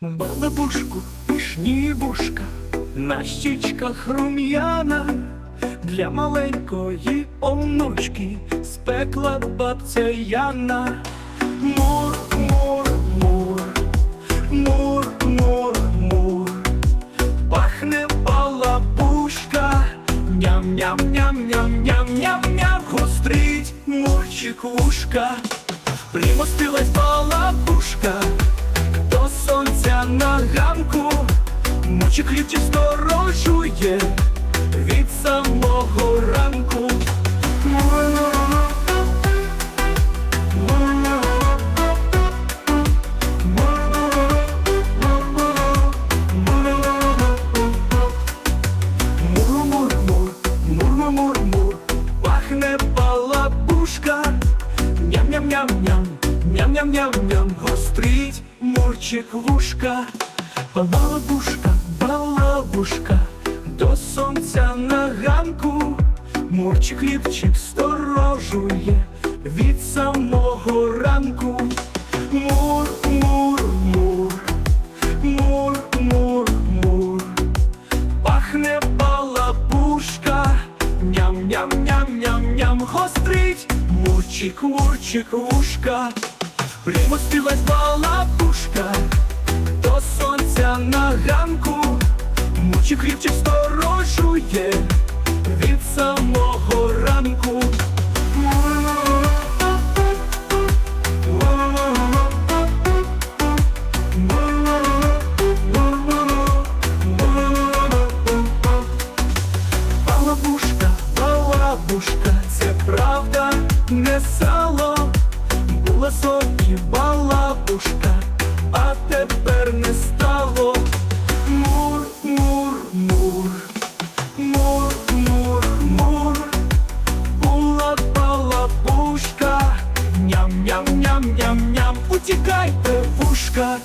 Балабушку, пишні вушка, на щічках рум'яна, для маленької онучки спекла бабця Яна. Мур, мур, мур, мур, мур, мур, пахне балабушка, ням-ням-ням-ням-ням-ням-ням, гострить мурчик вушка, примостилась мурчик хлібчик сторожує від самого ранку. Мур-мур-мур, пахне балабушка, ням-ням-ням-ням, ням-ням-ням-ням, гострить мурчик вушка, балабушка, балабушка, до сонця на ганку, мурчик хлібчик сторожує від самого ранку. Мур, мур, мур, мур, мур, мур. Пахне балабушка, ням-ням-ням-ням-ням гострить, мурчик, мурчик, вушка, примостилась балабушка, мурчик хлібчик сторожує від самого ранку. Балабушка, балабушка, це правда, не сало. Pepuşka